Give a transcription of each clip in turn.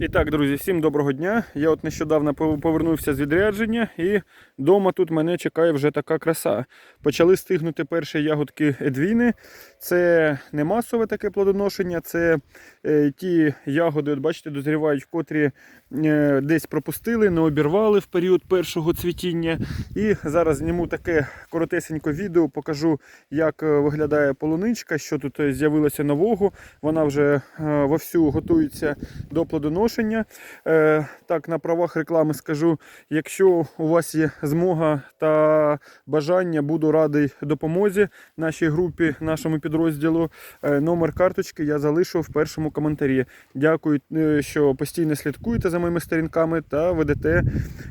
І так, друзі, всім доброго дня. Я от нещодавно повернувся з відрядження і вдома тут мене чекає вже така краса. Почали стигнути перші ягодки Едвіни. Це не масове таке плодоношення, це е, ті ягоди, от бачите, дозрівають, котрі е, десь пропустили, не обірвали в період першого цвітіння. І зараз зніму таке коротесеньке відео, покажу, як е, виглядає полуничка, що тут з'явилося нового. Вона вже вовсю готується до плодоношення. Е, Так, на правах реклами скажу, якщо у вас є змога та бажання, буду радий допомозі нашій групі, нашому підрозділу. Е, Номер карточки я залишу в першому коментарі. Дякую, е, що постійно слідкуєте за моїми сторінками та ведете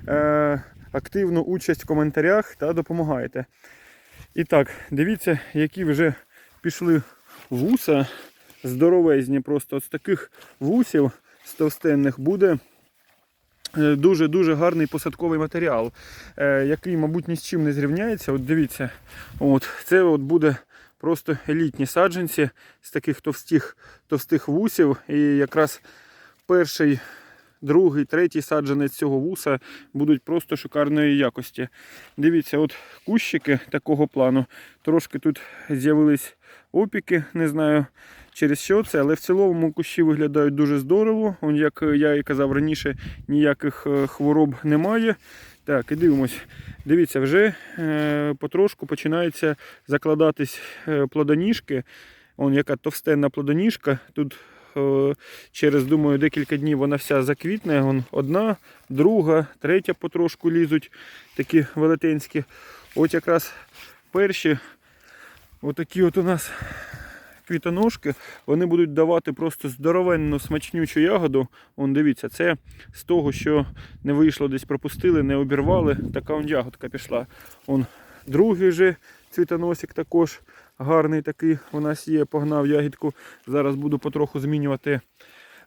е, активну участь в коментарях та допомагаєте. І так, дивіться, які вже пішли вуса здоровезні. Просто з таких вусів з товстенних буде дуже-дуже гарний посадковий матеріал, е, який, мабуть, ні з чим не зрівняється. От дивіться, от, це от буде просто елітні саджанці з таких товстих, товстих вусів. І якраз перший, другий, третій саджанець цього вуса будуть просто шикарної якості. Дивіться, от кущики такого плану. Трошки тут з'явились опіки, не знаю через що це, але в цілому кущі виглядають дуже здорово. Он, як я і казав раніше, ніяких е, хвороб немає. Так, і дивимось. Дивіться, вже е, потрошку починаються закладатись е, плодоніжки. Он яка товстенна плодоніжка. Тут через, думаю, декілька днів вона вся заквітне. Вон одна, друга, третя потрошку лізуть, такі велетенські. От якраз перші отакі от у нас квітоножки, вони будуть давати просто здоровенну смачнючу ягоду. Вон дивіться, це з того, що не вийшло, десь пропустили, не обірвали. Така он ягодка пішла. Он другий же цвітоносик також гарний такий у нас є. Погнав ягідку. Зараз буду потроху змінювати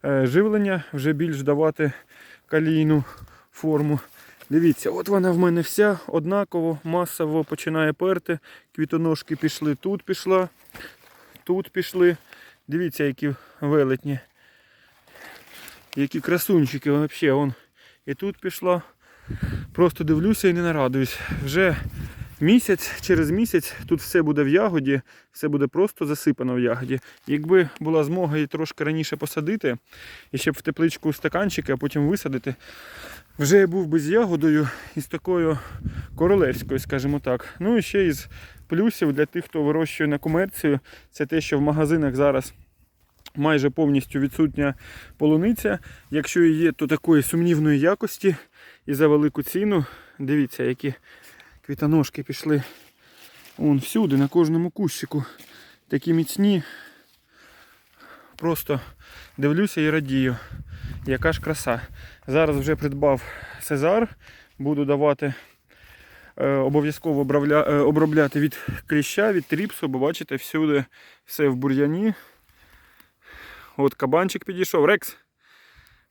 е, живлення, вже більш давати калійну форму. Дивіться, от вона в мене вся однаково, масово починає перти. Квітоножки пішли, тут пішла, тут пішли. Дивіться, які велетні. Які красунчики взагалі. І тут пішла. Просто дивлюся і не нарадуюсь. Вже місяць, через місяць тут все буде в ягоді, все буде просто засипано в ягоді. Якби була змога її трошки раніше посадити, і ще б в тепличку стаканчики, а потім висадити, вже я був би з ягодою і з такою королевською, скажімо так. Ну і ще із плюсів для тих, хто вирощує на комерцію, це те, що в магазинах зараз майже повністю відсутня полуниця. Якщо і є, то такої сумнівної якості і за велику ціну. Дивіться, які квітоножки пішли. Вон всюди, на кожному кущику. Такі міцні. Просто дивлюся і радію. Яка ж краса. Зараз вже придбав Сезар. Буду давати е, обов'язково е, обробляти від кліща, від тріпсу, бо бачите, всюди все в бур'яні. От кабанчик підійшов. Рекс.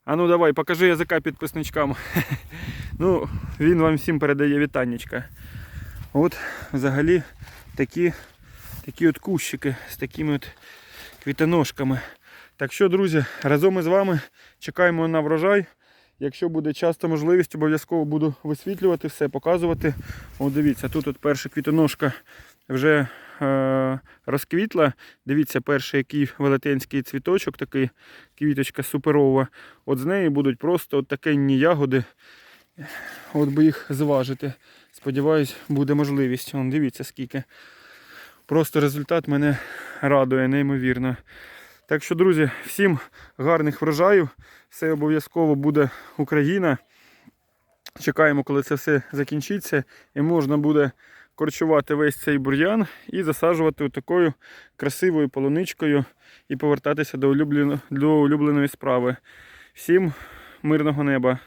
А ну давай, покажи язика підписничкам. ну, він вам всім передає вітаннячка. От взагалі такі, такі от кущики з такими от квітоножками. Так що, друзі, разом із вами чекаємо на врожай. Якщо буде час та можливість, обов'язково буду висвітлювати все, показувати. О, дивіться, тут от перша квітоножка вже е, розквітла. Дивіться, перший який велетенський цвіточок, такий квіточка суперова. От з неї будуть просто от такенні ягоди. От би їх зважити. Сподіваюсь, буде можливість. Вон, дивіться скільки. Просто результат мене радує, неймовірно. Так що, друзі, всім гарних врожаїв. Все обов'язково буде Україна. Чекаємо, коли це все закінчиться, і можна буде корчувати весь цей бур'ян і засаджувати такою красивою полуничкою і повертатися до, улюблено, до улюбленої справи. Всім мирного неба!